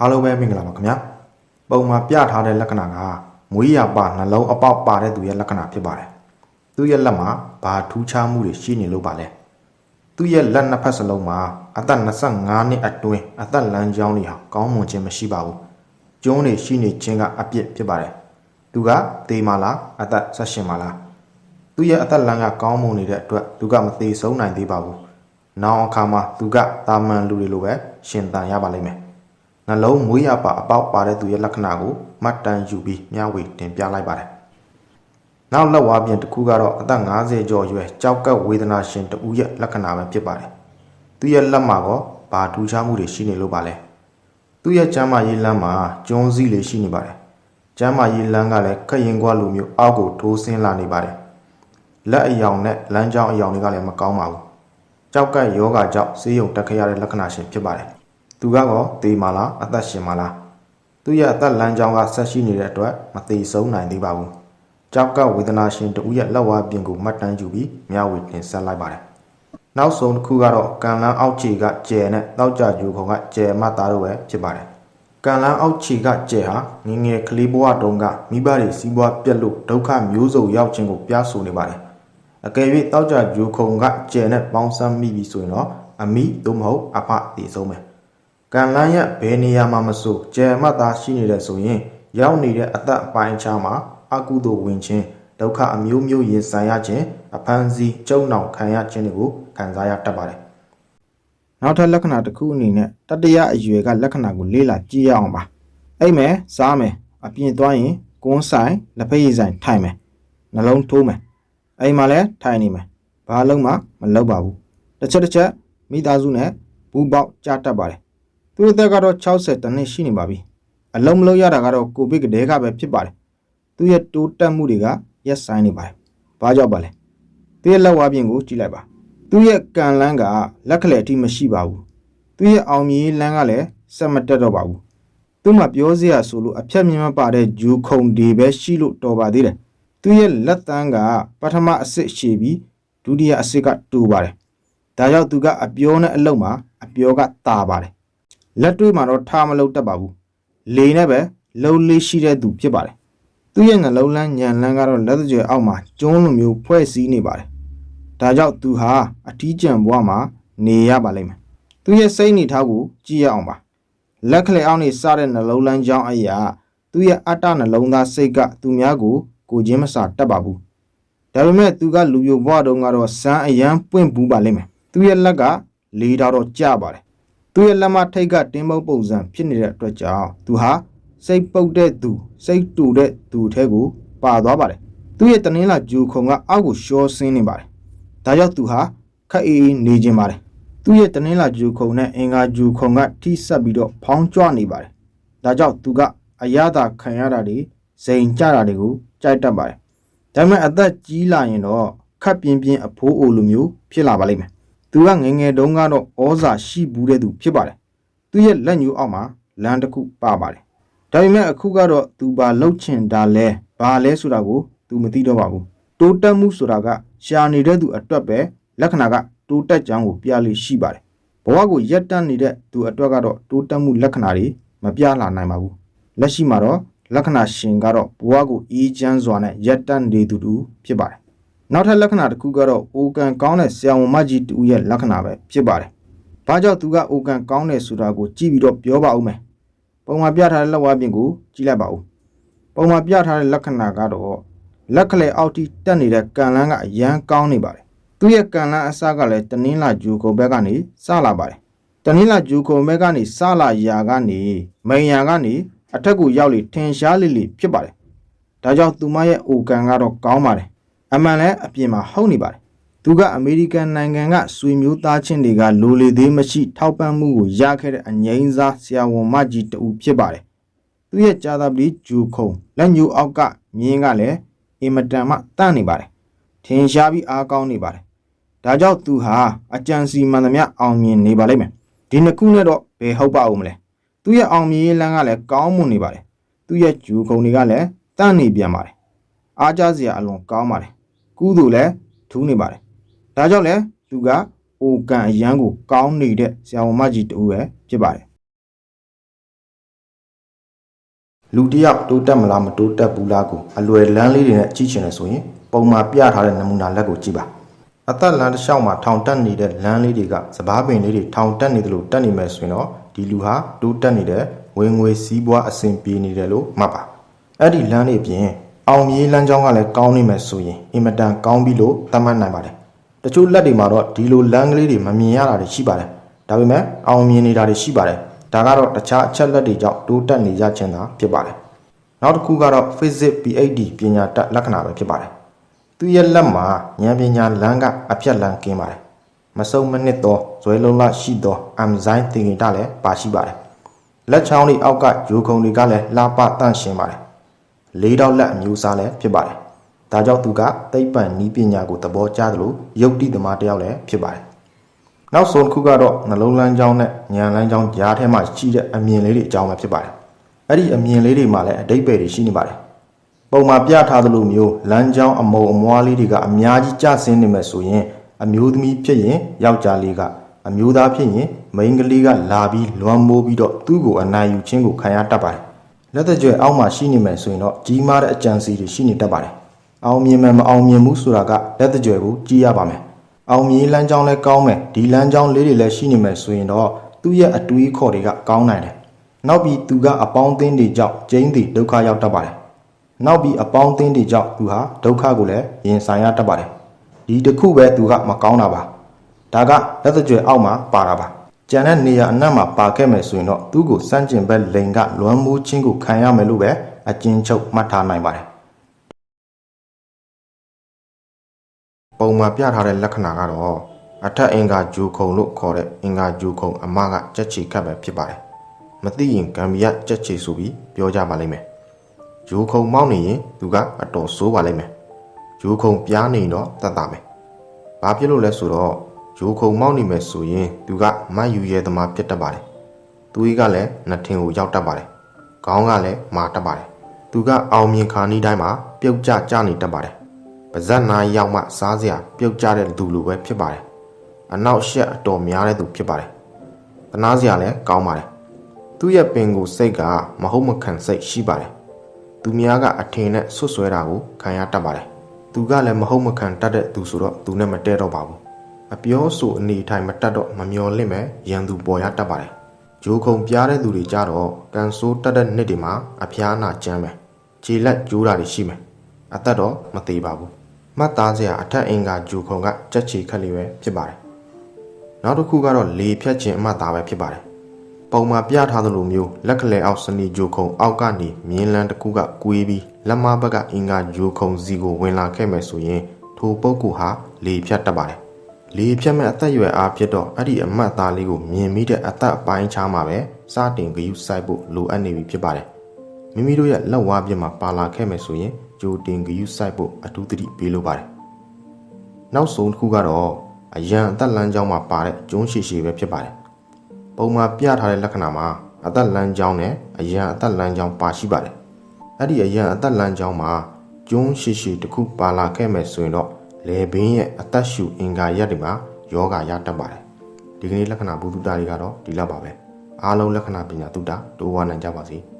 အားလုံးပဲမင်္ဂလာပါခင်ဗျာပုံမှာပြထားတဲ့လက္ခဏာကမွေးရပါနှလုံးအပေါက်ပါတဲ့သူရဲ့လက္ခဏာဖြစ်ပါတယ်သူရဲ့လက်မှာဘာထူးခြားမှုတွေရှိနေလို့ပါလဲသူရဲ့လက်နှစ်ဖက်စလုံးမှာအသက်25နှစ်အတွင်းအသက်လမ်းကြောင်းတွေဟာကောင်းမွန်ခြင်းမရှိပါဘူးကျုံးတွေရှိနေခြင်းကအပြစ်ဖြစ်ပါတယ်သူကသေမာလားအသက်ဆက်ရှင်မာလားသူရဲ့အသက်လမ်းကကောင်းမွန်နေတဲ့အတွက်သူကမသေးဆုံးနိုင်သေးပါဘူးနောင်အခါမှာသူကတာမန်လူတွေလိုပဲရှင်သန်ရပါလိမ့်မယ် နှလုံးမွေးရပါအပေါက်ပါတဲ့သူရဲ့လက္ခဏာကိုမှတ်တမ်းယူပြီးမျှဝေတင်ပြလိုက်ပါတယ်နောက်လက်ဝါးပြင်တစ်ခုကတော့အသက်50ကျော်ရွယ်ကြောက်ကပ်ဝေဒနာရှင်တဦးရဲ့လက္ခဏာပဲဖြစ်ပါတယ်သူရဲ့လက်မှာကောဘာထူးခြားမှုတွေရှိနေလို့ပါလဲသူရဲ့ကျမ်းမာရေးလမ်းမှာကျုံးစည်းလေးရှိနေပါတယ်ကျမ်းမာရေးလမ်းကလည်းခက်ရင်ကွာလိုမျိုးအောက်ကိုထိုးဆင်းလာနေပါတယ်လက်အယောင်နဲ့လမ်းကြောင်းအယောင်တွေကလည်းမကောင်းပါဘူးကြောက်ကပ်ယောဂကြောင့်ဆေးရုံတက်ခဲ့ရတဲ့လက္ခဏာရှင်ဖြစ်ပါတယ် သူကတော့သေမာလားအသက်ရှင်မာလားသူရဲ့အသက်လမ်းကြောင်းကဆက်ရှိနေတဲ့အတွက်မသေးဆုံးနိုင်သေးပါဘူးကြောက်ကပ်ဝေဒနာရှင်တဦးရဲ့လက်ဝါးပြင်ကိုမှတ်တမ်းယူပြီးမျှဝေတင်ဆက်လိုက်ပါတယ်နောက်ဆုံးတစ်ခုကတော့ကံလန်းအောက်ခြေကကျယ်နဲ့တောက်ကြယူခုံကကျယ်မှတ်သားတို့ပဲဖြစ်ပါတယ်ကံလန်းအောက်ခြေကကျယ်ဟာငယ်ငယ်ကလေးဘဝတုန်းကမိဘတွေစီးပွားပြက်လို့ဒုက္ခမျိုးစုံရောက်ခြင်းကိုပြဆိုနေပါတယ်အကယ်၍တောက်ကြယူခုံကကျယ်နဲ့ပေါင်းစပ်မိပြီဆိုရင်တော့အမိသို့မဟုတ်အဖတည်ဆုံးမယ် ကံလန်းရဲ့ဘယ်နေရာမှာမဆိုကျယ်မှတ်သားရှိနေတဲ့ဆိုရင် ရောက်နေတဲ့အသက်အပိုင်းခြားမှာအကုသိုလ်ဝင်ခြင်းဒုက္ခအမျိုးမျိုးရင်ဆိုင်ရခြင်းအဖန်စီကျုံနှောင်ခံရခြင်းတွေကိုခံစားရတတ်ပါတယ်။နောက်ထပ်လက္ခဏာတစ်ခုအနေနဲ့တတရအရွယ်ကလက္ခဏာကိုလေ့လာကြည့်ရအောင်ပါ။အိတ်မယ်စားမယ်အပြင်သွားရင်ကွန်းဆိုင်လက်ဖက်ရည်ဆိုင်ထိုင်မယ်နှလုံးထိုးမယ်အိမ်မှာလည်းထိုင်နေမယ်ဘာလုံးမှမလုပ်ပါဘူးတစ်ချက်တစ်ချက်မိသားစုနဲ့ဘူးပေါက်ကြားတတ်ပါတယ် သူ့အသက်ကတော့60တနှစ်ရှိနေပါပြီအလုံးမလုံးရတာကတော့ကိုဗစ်ကတည်းကပဲဖြစ်ပါတယ်သူ့ရဲ့တိုးတက်မှုတွေကရက်ဆိုင်နေပါတယ်။ဘာကြောင့်ပါလဲ။သူ့ရဲ့လက်ဝါးပြင်ကိုကြည့်လိုက်ပါ။သူ့ရဲ့ကံလန်းကလက်ကလေးအထိမရှိပါဘူး။သူ့ရဲ့အောင်မြင်လန်းကလည်းစက်မတက်တော့ပါဘူး။သူ့မှာပြောစရာဆိုလို့အဖြတ်မြင်မပါတဲ့ဂျူခုံဒီပဲရှိလို့တော်ပါသေးတယ်။သူ့ရဲ့လက်သန်းကပထမအစ်စ်ရှည်ပြီးဒုတိယအစ်စ်ကတူပါတယ်။ဒါကြောင့်သူကအပြောနဲ့အလုံးမှာအပြောကตาပါတယ်။ လက်တွေးမှာတော့ထားမလို့တတ်ပါဘူး။လေနဲ့ပဲလှုပ်လေးရှိတဲ့သူဖြစ်ပါတယ်သူ့ရဲ့နှလုံးလန်းညံလန်းကတော့လက်သကြွယ်အောက်မှာကျုံးလိုမျိုးဖွဲ့စည်းနေပါတယ်။ဒါကြောင့်သူဟာအထီးကျန်ဘဝမှာနေရပါလိမ့်မယ်။သူ့ရဲ့စိတ်နေထားကိုကြည့်ရအောင်ပါ။လက်ကလေးအောက်နေစတဲ့နှလုံးလန်းကြောင်းအရာသူ့ရဲ့အတ္တနှလုံးသားစိတ်ကသူများကိုကိုချင်းမစာတတ်ပါဘူး။ဒါပေမဲ့သူကလူယိုဘဝတုန်းကတော့စမ်းအရန်ပွင့်ဘူးပါလိမ့်မယ်။သူ့ရဲ့လက်ကလေးတော့ကျပါတယ်။ သူ့ရဲ့လက်မထိတ်ကတင်းမုပ်ပုံစံဖြစ်နေတဲ့အတွက်ကြောင့်သူဟာစိတ်ပုတ်တဲ့သူစိတ်တူတဲ့သူထဲကိုပါသွားပါတယ်သူ့ရဲ့တနင်္လာဂျူခုံကအောက်ကိုရှောဆင်းနေပါတယ်ဒါကြောင့်သူဟာခက်အေးနေခြင်းပါတယ်သူ့ရဲ့တနင်္လာဂျူခုံနဲ့အင်္ဂါဂျူခုံကထိဆက်ပြီးတော့ဖောင်းကြွနေပါတယ်ဒါကြောင့်သူကအရသာခံရတာတွေစိန်ကြတာတွေကိုကြိုက်တတ်ပါတယ်ဒါပေမဲ့အသက်ကြီးလာရင်တော့ခက်ပြင်းပြင်းအဖိုးအိုလိုမျိုးဖြစ်လာပါလိမ့်မယ် သူကငငယ်တုန်းကတော့ဩဇာရှိဘူးတဲ့သူဖြစ်ပါတယ်သူ့ရဲ့လက်ညှိုးအောက်မှာလမ်းတစ်ခုပါပါတယ်ဒါပေမဲ့အခုကတော့သူဘာလှုပ်ချင်တာလဲဘာလဲဆိုတာကိုသူမသိတော့ပါဘူးတိုးတက်မှုဆိုတာကရှာနေတဲ့သူအတွက်ပဲလက္ခဏာကတိုးတက်ကြောင်းကိုပြလိရှိပါတယ်ဘဝကိုရက်တန့်နေတဲ့သူအတွက်ကတော့တိုးတက်မှုလက္ခဏာတွေမပြလာနိုင်ပါဘူးလက်ရှိမှာတော့လက္ခဏာရှင်ကတော့ဘဝကိုအေးချမ်းစွာနဲ့ရက်တန့်နေသူတူဖြစ်ပါတယ် နောက်ထပ်လက္ခဏာတစ်ခုကတော့အိုကန်ကောင်းတဲ့ဆရာဝန်မကြီးတူရဲ့လက္ခဏာပဲဖြစ်ပါတယ်ဘာကြောင့်သူကအိုကန်ကောင်းတယ်ဆိုတာကိုကြည့်ပြီးတော့ပြောပါဦးမယ်ပုံမှန်ပြထားတဲ့လက်ဝါးပြင်ကိုကြည့်လိုက်ပါဦးပုံမှန်ပြထားတဲ့လက္ခဏာကတော့လက်ကလေးအောက်ထိတက်နေတဲ့ကန်လန်းကအရန်ကောင်းနေပါတယ်သူ့ရဲ့ကန်လန်းအစကလည်းတနင်းလာဂျူခုံဘက်ကနေစလာပါတယ်တနင်းလာဂျူခုံဘက်ကနေစလာရာကနေမိန်ယာကနေအထက်ကိုရောက်လေထင်ရှားလေးလေးဖြစ်ပါတယ်ဒါကြောင့်သူမရဲ့အိုကန်ကတော့ကောင်းပါတယ် အမှန်လည်းအပြင်မှာဟုတ်နေပါတယ်သူကအမေရိကန်နိုင်ငံကဆွေမျိုးသားချင်းတွေကလိုလေသေးမရှိထောက်ပံ့မှုကိုရခဲ့တဲ့အငိမ့်စားဆရာဝန်မကြီးတူဖြစ်ပါတယ်။သူရဲ့ကြာသာပလီဂျူခုံလက်ညှိုးအောက်ကမြင်းကလည်းအင်မတန်မှတန့်နေပါတယ်။ထင်ရှားပြီးအားကောင်းနေပါတယ်။ဒါကြောင့်သူဟာအကြံစီမှန်သမျှအောင်မြင်နေပါလိမ့်မယ်။ဒီနှစ်ခုနဲ့တော့ဘယ်ဟုတ်ပါဦးမလဲ။သူရဲ့အောင်မြင်ရေးလမ်းကလည်းကောင်းမွန်နေပါတယ်။သူရဲ့ဂျူခုံတွေကလည်းတန့်နေပြန်ပါတယ်။အားကြစရာအလွန်ကောင်းပါတယ်။ ကူးသူလည်းထူးနေပါတယ်ဒါကြောင့်လဲသူကအိုကန်အရန်ကိုကောင်းနေတဲ့ဆရာဝန်မကြီးတူပဲဖြစ်ပါတယ်လူတစ်ယောက်တိုးတက်မလားမတိုးတက်ဘူးလားကိုအလွယ်လန်းလေးတွေနဲ့ကြည့်ချင်တယ်ဆိုရင်ပုံမှာပြထားတဲ့နမူနာလက်ကိုကြည့်ပါအသက်လမ်းတစ်လျှောက်မှာထောင်တက်နေတဲ့လမ်းလေးတွေကစပားပင်လေးတွေထောင်တက်နေတယ်လို့တက်နေမယ်ဆိုရင်တော့ဒီလူဟာတိုးတက်နေတဲ့ဝင်ငွေစည်းပွားအဆင်ပြေနေတယ်လို့မှတ်ပါအဲ့ဒီလမ်းလေးအပြင် အောင်မြေးလမ်းကြောင်းကလည်းကောင်းနေမယ်ဆိုရင်အင်မတန်ကောင်းပြီလို့သတ်မှတ်နိုင်ပါတယ်တချို့လက်တွေမှာတော့ဒီလိုလမ်းကလေးတွေမမြင်ရတာတွေရှိပါတယ်ဒါပေမဲ့အောင်မြင်နေတာတွေရှိပါတယ်ဒါကတော့တခြားအချက်လက်တွေကြောင့်တိုးတက်နေရခြင်းသာဖြစ်ပါတယ်နောက်တစ်ခုကတော့ physics PhD ပညာတတ်လက္ခဏာပဲဖြစ်ပါတယ်။သူရဲ့လက်မှာဉာဏ်ပညာလမ်းကအပြတ်လမ်းကင်းပါတယ်။မစုံမနစ်သောဇွဲလုံးလရှိသောအမ်ဇိုင်းသင်္ကေတလည်းပါရှိပါတယ်။လက်ချောင်းလေးအောက်ကဂျိုခုံတွေကလည်းလှပတန့်ရှင်းပါတယ်။ လေးတော့လက်အမျိုးအစားလည်းဖြစ်ပါတယ်။ဒါကြောင့်သူကသိပ္ပံနည်းပညာကိုသဘောကျသလိုယုတ်တိသမားတစ်ယောက်လည်းဖြစ်ပါတယ်။နောက်ဆုံးတစ်ခုကတော့နှလုံးလမ်းကြောင်းနဲ့ဉာဏ်လမ်းကြောင်းကြားထဲမှာရှိတဲ့အမြင်လေးတွေအကြောင်းပဲဖြစ်ပါတယ်။အဲ့ဒီအမြင်လေးတွေမှာလည်းအတိတ်ပဲတွေရှိနေပါတယ်။ပုံမှာပြထားသလိုမျိုးလမ်းကြောင်းအမုံအမွားလေးတွေကအများကြီးကျဆင်းနေမယ်ဆိုရင်အမျိုးသမီးဖြစ်ရင်ယောက်ျားလေးကအမျိုးသားဖြစ်ရင်မိန်းကလေးကလာပြီးလွမ်းမိုးပြီးတော့သူ့ကိုအနိုင်ယူခြင်းကိုခံရတတ်ပါတယ်။ လက်သက်ကြွယ်အောက်မှာရှိနေမယ်ဆိုရင်တော့ကြီးမားတဲ့အကြံစီတွေရှိနေတတ်ပါတယ်။အောင်မြင်မယ်မအောင်မြင်ဘူးဆိုတာကလက်သက်ကြွယ်ကိုကြည့်ရပါမယ်။အောင်မြင်လမ်းကြောင်းလည်းကောင်းမယ်ဒီလမ်းကြောင်းလေးတွေလည်းရှိနေမယ်ဆိုရင်တော့သူ့ရဲ့အတွေးခေါ်တွေကကောင်းနိုင်တယ်နောက်ပြီးသူကအပေါင်းအသင်းတွေကြောင့်ကျင်းတီဒုက္ခရောက်တတ်ပါတယ်နောက်ပြီးအပေါင်းအသင်းတွေကြောင့်သူဟာဒုက္ခကိုလည်းရင်ဆိုင်ရတတ်ပါတယ်ဒီတစ်ခုပဲသူကမကောင်းတာပါဒါကလက်သကြွယ်အောက်မှာပါတာပါ ကျန်တဲ့နေရာအနက်မှာပါခဲ့မယ်ဆိုရင်တော့သူ့ကိုစန့်ကျင်ဘက်လိန်ကလွမ်းမိုးခြင်းကိုခံရမယ်လို့ပဲအကျဉ်းချုပ်မှတ်ထားနိုင်ပါတယ်ပုံမှာပြထားတဲ့လက္ခဏာကတော့အထက်အင်္ဂါဂျူခုံလို့ခေါ်တဲ့အင်္ဂါဂျူခုံအမကကြက်ချီခတ်ပဲဖြစ်ပါတယ်။မသိရင်ဂမ်ဘီယာကြက်ချီဆိုပြီးပြောကြပါလိမ့်မယ်။ဂျူခုံမောင်းနေရင်သူကအတော်ဆိုးပါလိမ့်မယ်။ဂျူခုံပြားနေရင်တော့တတ်တာမယ်။ဘာဖြစ်လို့လဲဆိုတော့ ဂျူခုံမောင်းနေမယ်ဆိုရင်သူကမတ်ယူရဲသမားပြတ်တတ်ပါတယ်။သူကြီးကလည်းနှထင်ကိုရောက်တတ်ပါတယ်။ခေါင်းကလည်းမာတတ်ပါတယ်။သူကအောင်မြင်ခါနီးတိုင်းမှာပြုတ်ကျကျနေတတ်ပါတယ်။ပါဇက်နာရောက်မှစားစရာပြုတ်ကျတဲ့သူလိုပဲဖြစ်ပါတယ်။အနောက်ရှက်အတော်များတဲ့သူဖြစ်ပါတယ်။တနာစရာလည်းကောင်းပါတယ်။သူ့ရဲ့ပင်ကိုစိတ်ကမဟုတ်မခံစိတ်ရှိပါတယ်။သူများကအထင်နဲ့ဆွတ်ဆွဲတာကိုခံရတတ်ပါတယ်။သူကလည်းမဟုတ်မခံတတ်တဲ့သူဆိုတော့သူနဲ့မတည့်တော့ပါဘူး။ အပြောဆိုအနေထိုင်မတတ်တော့မမျော်လင့်မဲ့ရန်သူပေါ်ရတတ်ပါတယ်။ဂျိုးခုံပြားတဲ့သူတွေကြတော့ကန်ဆိုးတတ်တဲ့နှစ်တွေမှာအဖျားနာကျမ်းပဲ။ခြေလက်ကျိုးတာတွေရှိမယ်။အသက်တော့မသေးပါဘူး။မှတ်သားစရာအထက်အင်္ဂါဂျူခုံကကြက်ချီခက်လေးပဲဖြစ်ပါတယ်။နောက်တစ်ခုကတော့လေဖြတ်ခြင်းအမှတ်သားပဲဖြစ်ပါတယ်။ပုံမှာပြထားသလိုမျိုးလက်ကလေးအောက်စနီဂျူခုံအောက်ကနေမြင်းလန်းတစ်ခုကကွေးပြီးလက်မဘက်ကအင်္ဂါဂျူခုံစီကိုဝင်လာခဲ့မယ်ဆိုရင်ထိုပုဂ္ဂိုလ်ဟာလေဖြတ်တတ်ပါတယ်။ လေဖြတ်မဲ့အသက်အရွယ်အားဖြစ်တော့အဲ့ဒီအမှတ်သားလေးကိုမြင်မိတဲ့အသက်အပိုင်းခြားမှာပဲစတင်ဂယုစိုက်ဖို့လိုအပ်နေပြီဖြစ်ပါတယ်။မိမိတို့ရဲ့လက်ဝါးပြစ်မှာပါလာခဲ့မယ်ဆိုရင်ဂျိုတင်ဂယုစိုက်ဖို့အထူးသတိပေးလိုပါတယ်။နောက်ဆုံးတစ်ခုကတော့အရန်အသက်လမ်းကြောင်းမှာပါတဲ့ကျုံးရှိရှိပဲဖြစ်ပါတယ်။ပုံမှာပြထားတဲ့လက္ခဏာမှာအသက်လမ်းကြောင်းနဲ့အရန်အသက်လမ်းကြောင်းပါရှိပါတယ်။အဲ့ဒီအရန်အသက်လမ်းကြောင်းမှာကျုံးရှိရှိတစ်ခုပါလာခဲ့မယ်ဆိုရင်တော့ လေဘင်းရဲ့အသက်ရှူအင်္ဂါရက်တွေမှာယောဂရတတ်ပါတယ်။ဒီကနေ့လက္ခဏာဘုဒ္ဓတာတွေကတော့ဒီလောက်ပါပဲ။အားလုံးလက္ခဏာပညာတုဒ္ဒတိုးဝါနိုင်ကြပါစေ။